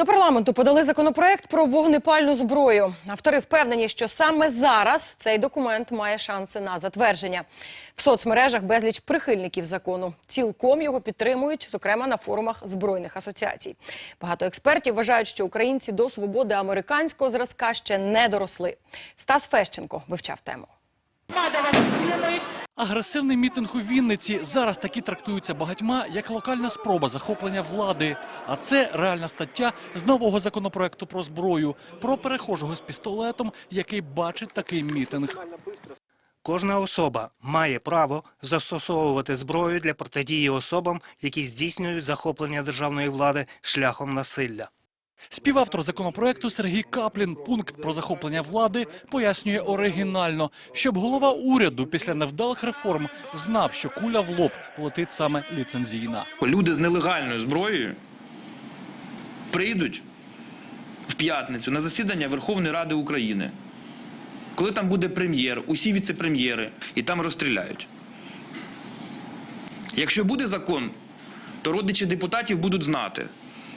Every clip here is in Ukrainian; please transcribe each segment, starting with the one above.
До парламенту подали законопроект про вогнепальну зброю. Автори впевнені, що саме зараз цей документ має шанси на затвердження. В соцмережах безліч прихильників закону. Цілком його підтримують, зокрема на форумах збройних асоціацій. Багато експертів вважають, що українці до свободи американського зразка ще не доросли. Стас Фещенко вивчав тему. Агресивний мітинг у Вінниці зараз такі трактуються багатьма як локальна спроба захоплення влади. А це реальна стаття з нового законопроекту про зброю, про перехожого з пістолетом, який бачить такий мітинг. Кожна особа має право застосовувати зброю для протидії особам, які здійснюють захоплення державної влади шляхом насилля. Співавтор законопроекту Сергій Каплін пункт про захоплення влади пояснює оригінально, щоб голова уряду після невдалих реформ знав, що куля в лоб летить саме ліцензійна. Люди з нелегальною зброєю прийдуть в п'ятницю на засідання Верховної Ради України, коли там буде прем'єр, усі віце-прем'єри, і там розстріляють. Якщо буде закон, то родичі депутатів будуть знати,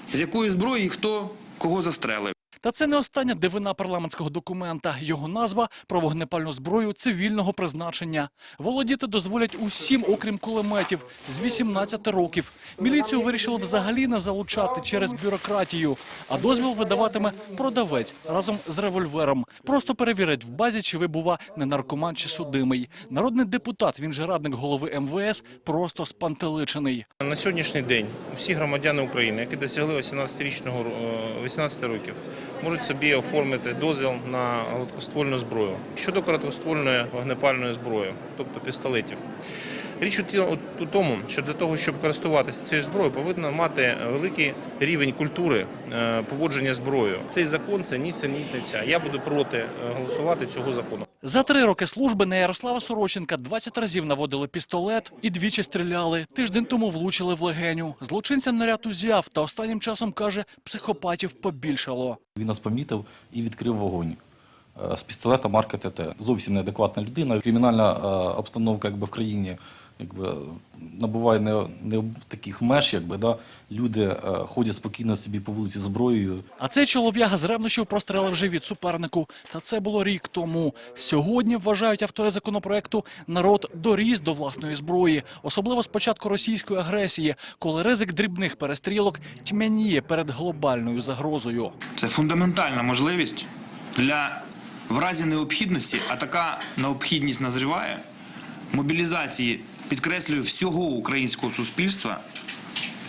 з якої зброї хто кого застрелив. Та це не остання дивина парламентського документа. Його назва про вогнепальну зброю цивільного призначення. Володіти дозволять усім, окрім кулеметів, з 18 років. Міліцію вирішили взагалі не залучати через бюрократію, а дозвіл видаватиме продавець разом з револьвером. Просто перевірять в базі, чи ви бува не наркоман чи судимий. Народний депутат, він же радник голови МВС, просто спантеличений. На сьогоднішній день всі громадяни України, які досягли 18-річного е, 18 років, можуть собі оформити дозвіл на гладкоствольну зброю. Щодо короткоствольної вогнепальної зброї, тобто пістолетів. Річ у ті- у тому, що для того, щоб користуватися цією зброєю, повинна мати великий рівень культури е, поводження зброєю. Цей закон це нісенітниця. Я буду проти е, голосувати цього закону. За три роки служби на Ярослава Сороченка 20 разів наводили пістолет і двічі стріляли. Тиждень тому влучили в легеню. Злочинця наряд узяв, та останнім часом каже, психопатів побільшало. Він нас помітив і відкрив вогонь е, з пістолета марки ТТ. Зовсім неадекватна людина. Кримінальна е, обстановка якби, в країні якби, набуває не, не таких меж, якби, да? люди е, ходять спокійно собі по вулиці зброєю. А цей чолов'яга з ревнощів прострелив живіт супернику. Та це було рік тому. Сьогодні вважають автори законопроекту, народ доріс до власної зброї, особливо з початку російської агресії, коли ризик дрібних перестрілок тьмяніє перед глобальною загрозою. Це фундаментальна можливість для в разі необхідності, а така необхідність назріває, мобілізації, підкреслюю, всього українського суспільства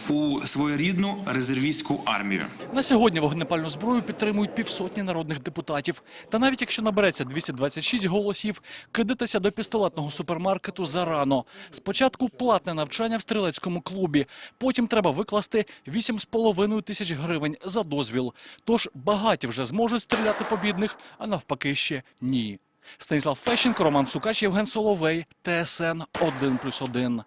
у своєрідну резервістську армію. На сьогодні вогнепальну зброю підтримують півсотні народних депутатів. Та навіть якщо набереться 226 голосів, кидатися до пістолетного супермаркету зарано. Спочатку платне навчання в стрілецькому клубі, потім треба викласти 8,5 тисяч гривень за дозвіл. Тож багаті вже зможуть стріляти по бідних, а навпаки ще ні. Станіслав Фещенко, Роман Сукач, Євген Соловей, ТСН 1+,1.